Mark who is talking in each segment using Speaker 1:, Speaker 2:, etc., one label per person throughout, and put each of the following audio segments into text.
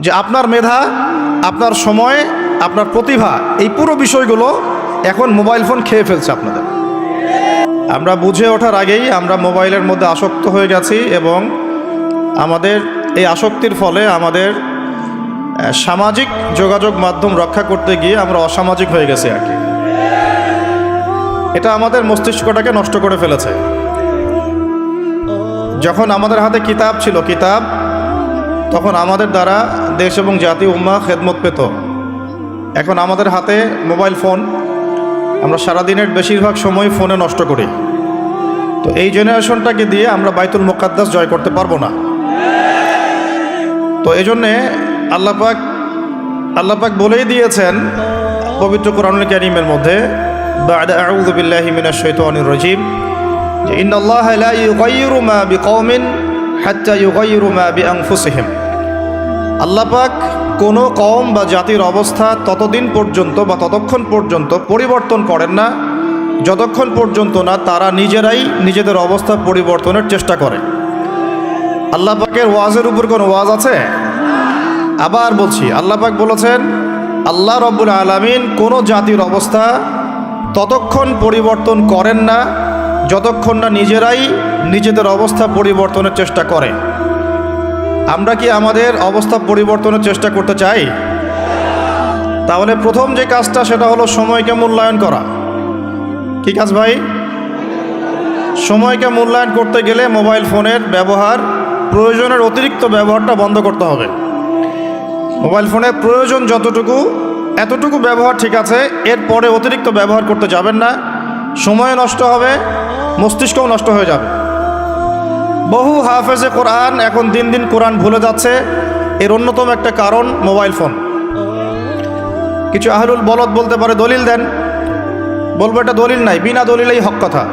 Speaker 1: যে আপনার মেধা, আপনার সময়, আপনার প্রতিভা, এই পুরো বিষয়গুলো এখন মোবাইল ফোন খেয়ে ফেলছে আপনাদের। আমরা বুঝে ওঠার আগেই আমরা মোবাইলের মধ্যে আসক্ত হয়ে গেছি এবং আমাদের এই আসক্তির ফলে আমাদের সামাজিক যোগাযোগ মাধ্যম রক্ষা করতে গিয়ে আমরা অসামাজিক হয়ে গেছি আর কি। এটা আমাদের মস্তিষ্কটাকে নষ্ট করে ফেলেছে। যখন আমাদের হাতে কিতাব ছিল, কিতাব তখন আমাদের দ্বারা দেশ এবং জাতি উম্মা খেদমত পেত। এখন আমাদের হাতে মোবাইল ফোন। আমরা সারাদিনের বেশিরভাগ সময় ফোনে নষ্ট করি। তো এই জেনারেশনটাকে দিয়ে আমরা বাইতুল মোকাদ্দাস জয় করতে পারব না। তো এই জন্যে আল্লাপাক আল্লাপাক বলেই দিয়েছেন পবিত্র কোরআনুল ক্যারিমের মধ্যে রজিম ইন্দাল্লাহ ইউকাইয়ুরু মা বিকৌমিন হাচ্চা ইউকাইয়ুরু মা বি আংফুসিহিম আল্লাপাক কোনো কম বা জাতির অবস্থা ততদিন পর্যন্ত বা ততক্ষণ পর্যন্ত পরিবর্তন করেন না। যতক্ষণ পর্যন্ত না তারা নিজেরাই নিজেদের অবস্থা পরিবর্তনের চেষ্টা করে। আল্লাপাকের ওয়াজের উপর কোনো ওয়াজ আছে? আবার বলছি আল্লাপাক বলেছেন, আল্লাহ রব্বুল আলমিন কোনো জাতির অবস্থা ততক্ষণ পরিবর্তন করেন না, যতক্ষণ না নিজেরাই নিজেদের অবস্থা পরিবর্তনের চেষ্টা করে। আমরা কি আমাদের অবস্থা পরিবর্তনের চেষ্টা করতে চাই? তাহলে প্রথম যে কাজটা সেটা হলো সময়কে মূল্যায়ন করা। কি কাজ ভাই? সময়কে মূল্যায়ন করতে গেলে মোবাইল ফোনের ব্যবহার, প্রয়োজনের অতিরিক্ত ব্যবহারটা বন্ধ করতে হবে। মোবাইল ফোনের প্রয়োজন যতটুকু, এতটুকু ব্যবহার ঠিক আছে এরপরে অতিরিক্ত ব্যবহার করতে যাবেন না। সময় নষ্ট হবে, মস্তিষ্কও নষ্ট হয়ে যাবে। বহু হাফেজে কোরআন এখন দিন দিন কোরআন ভুলে যাচ্ছে। এর অন্যতম একটা কারণ মোবাইল ফোন। কিছু আহলুল বলদ বলতে পারে, দলিল দেন। বলব, এটা দলিল নাই, বিনা দলিলেই হক কথা।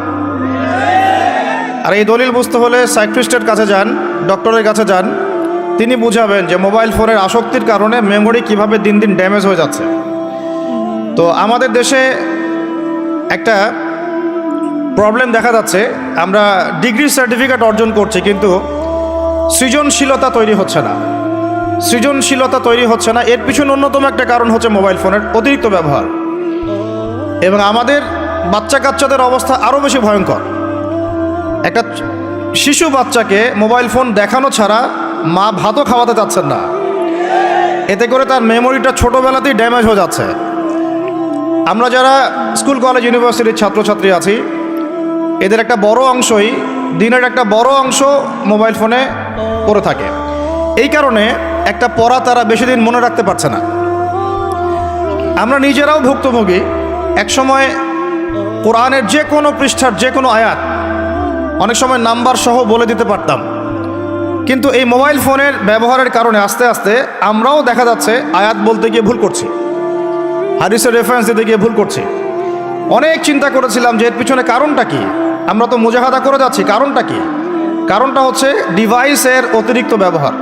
Speaker 1: আর এই দলিল বুঝতে হলে সাইক্রিস্টের কাছে যান, ডক্টরের কাছে যান। তিনি বুঝাবেন যে মোবাইল ফোনের আসক্তির কারণে মেমোরি কীভাবে দিন দিন ড্যামেজ হয়ে যাচ্ছে। তো আমাদের দেশে একটা প্রবলেম দেখা যাচ্ছে। আমরা ডিগ্রি সার্টিফিকেট অর্জন করছি কিন্তু সৃজনশীলতা তৈরি হচ্ছে না। সৃজনশীলতা তৈরি হচ্ছে না। এর পিছনে অন্যতম একটা কারণ হচ্ছে মোবাইল ফোনের অতিরিক্ত ব্যবহার। এবং আমাদের বাচ্চা কাচ্চাদের অবস্থা আরও বেশি ভয়ঙ্কর। একটা শিশু বাচ্চাকে মোবাইল ফোন দেখানো ছাড়া মা ভাতও খাওয়াতে চাচ্ছেন না। এতে করে তার মেমোরিটা ছোটোবেলাতেই ড্যামেজ হয়ে যাচ্ছে। আমরা যারা স্কুল কলেজ ইউনিভার্সিটির ছাত্রছাত্রী আছি এদের একটা বড় অংশই দিনের একটা বড় অংশ মোবাইল ফোনে পড়ে থাকে। এই কারণে একটা পড়া তারা বেশি দিন মনে রাখতে পারছে না। আমরা নিজেরাও ভুক্তভোগী। একসময় কোরআনের যে কোনো পৃষ্ঠার যে কোনো আয়াত অনেক সময় নাম্বার সহ বলে দিতে পারতাম। কিন্তু এই মোবাইল ফোনের ব্যবহারের কারণে আস্তে আস্তে আমরাও দেখা যাচ্ছে আয়াত বলতে গিয়ে ভুল করছি। হাদিসের রেফারেন্স দিতে গিয়ে ভুল করছি। অনেক চিন্তা করেছিলাম যে এর পিছনে কারণটা কি? আমরা তো মুজাহাদা করে যাচ্ছি, কারণটা কি? কারণটা হচ্ছে ডিভাইসের অতিরিক্ত ব্যবহার।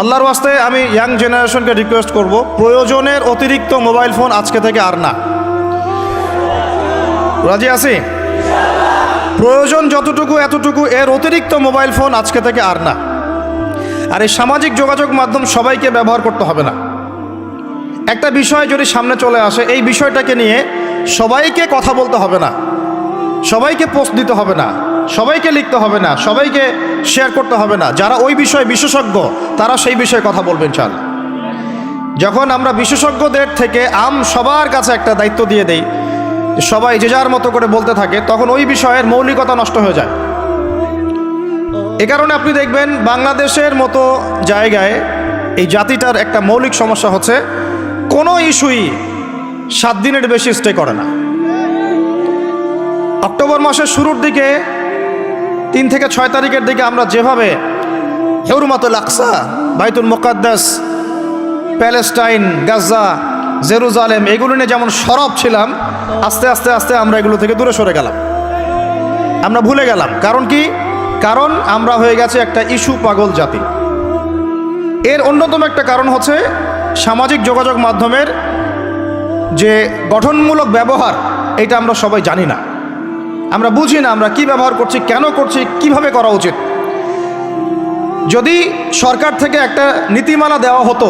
Speaker 1: আল্লাহর ওয়াস্তে আমি ইয়াং জেনারেশনকে রিকোয়েস্ট করব, প্রয়োজনের অতিরিক্ত মোবাইল ফোন আজকে থেকে আর না। রাজি আছি? প্রয়োজন যতটুকু এতটুকু, এর অতিরিক্ত মোবাইল ফোন আজকে থেকে আর না। আর এই সামাজিক যোগাযোগ মাধ্যম সবাইকে ব্যবহার করতে হবে না। একটা বিষয় যদি সামনে চলে আসে, এই বিষয়টাকে নিয়ে সবাইকে কথা বলতে হবে না। সবাইকে পোস্ট দিতে হবে না, সবাইকে লিখতে হবে না, সবাইকে শেয়ার করতে হবে না। যারা ওই বিষয়ে বিশেষজ্ঞ, তারা সেই বিষয়ে কথা বলবেন চাল যখন আমরা বিশেষজ্ঞদের থেকে আম সবার কাছে একটা দায়িত্ব দিয়ে দেই, সবাই যে যার মতো করে বলতে থাকে, তখন ওই বিষয়ের মৌলিকতা নষ্ট হয়ে যায়। এ কারণে আপনি দেখবেন বাংলাদেশের মতো জায়গায় এই জাতিটার একটা মৌলিক সমস্যা হচ্ছে, কোনো ইস্যুই সাত দিনের বেশি স্টে করে না। অক্টোবর মাসের শুরুর দিকে, তিন থেকে ছয় তারিখের দিকে আমরা যেভাবে হেউরুমাতুল আকসা, বাইতুল মোকাদ্দাস, প্যালেস্টাইন, গাজা, জেরুজালেম এগুলো নিয়ে যেমন সরব ছিলাম, আস্তে আস্তে আস্তে আমরা এগুলো থেকে দূরে সরে গেলাম। আমরা ভুলে গেলাম। কারণ কি? কারণ আমরা হয়ে গেছে একটা ইস্যু পাগল জাতি। এর অন্যতম একটা কারণ হচ্ছে সামাজিক যোগাযোগ মাধ্যমের যে গঠনমূলক ব্যবহার, এটা আমরা সবাই জানি না। আমরা বুঝি না আমরা কি ব্যবহার করছি, কেন করছি, কীভাবে করা উচিত। যদি সরকার থেকে একটা নীতিমালা দেওয়া হতো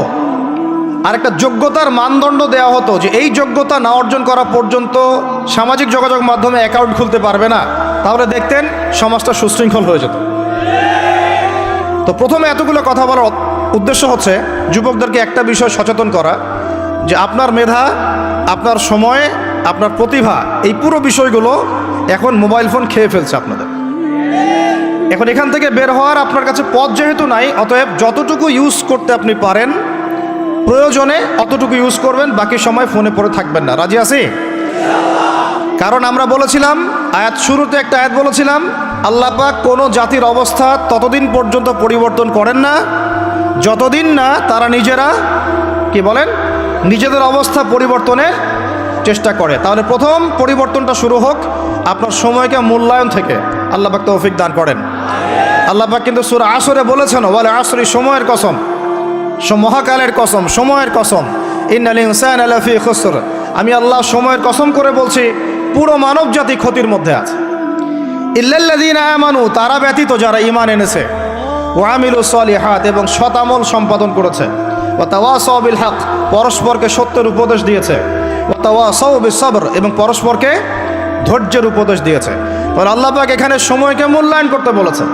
Speaker 1: আর একটা যোগ্যতার মানদণ্ড দেওয়া হতো যে এই যোগ্যতা না অর্জন করা পর্যন্ত সামাজিক যোগাযোগ মাধ্যমে অ্যাকাউন্ট খুলতে পারবে না, তাহলে দেখতেন সমাজটা সুশৃঙ্খল হয়ে যেত। তো প্রথমে এতগুলো কথা বলার উদ্দেশ্য হচ্ছে যুবকদেরকে একটা বিষয় সচেতন করা যে আপনার মেধা, আপনার সময়, আপনার প্রতিভা, এই পুরো বিষয়গুলো এখন মোবাইল ফোন খেয়ে ফেলছে আপনাদের। এখন এখান থেকে বের হওয়ার আপনার কাছে পথ যেহেতু নাই, অতএব যতটুকু ইউজ করতে আপনি পারেন, প্রয়োজনে অতটুকু ইউজ করবেন, বাকি সময় ফোনে পড়ে থাকবেন না। রাজি আছি? কারণ আমরা বলেছিলাম, আয়াত শুরুতে একটা আয়াত বলেছিলাম, আল্লাহ পাক কোনো জাতির অবস্থা ততদিন পর্যন্ত পরিবর্তন করেন না, যতদিন না তারা নিজেরা, কি বলেন? নিজেদের অবস্থা পরিবর্তনের চেষ্টা করে। তাহলে প্রথম পরিবর্তনটা শুরু হোক, আপনার সময়কে মূল্যায়ন থেকে। আল্লাহ পাক তৌফিক দান করেন। আল্লাহ পাক কিন্তু সুরা আসরে বলেছেন বলে আসরি সময়ের কসম মহাকালের কসম, সময়ের কসম। ইন্নাল আমি আল্লাহ সময়ের কসম করে বলছি, পুরো মানব জাতি ক্ষতির মধ্যে আছে। ইল্লাল্লাযীনা আমানু, তারা ব্যতীত যারা ঈমান এনেছে ওয়া আমিলু সলিহাত, এবং শতামল সম্পাদন করেছে। ওয়া তাওয়াসাউ বিল হক, পরস্পরকে সত্যের উপদেশ দিয়েছে। সবর এবং পরস্পরকে ধৈর্যের উপদেশ দিয়েছে। তাহলে আল্লাহ পাক এখানে সময়কে মূল্যায়ন করতে বলেছে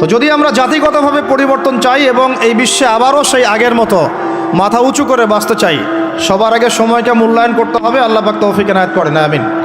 Speaker 1: তো যদি আমরা জাতিগতভাবে পরিবর্তন চাই এবং এই বিশ্বে আবারও সেই আগের মতো মাথা উঁচু করে বাঁচতে চাই, সবার আগে সময়কে মূল্যায়ন করতে হবে। আল্লাহ পাক তৌফিক এনায়ত করেন। আমিন।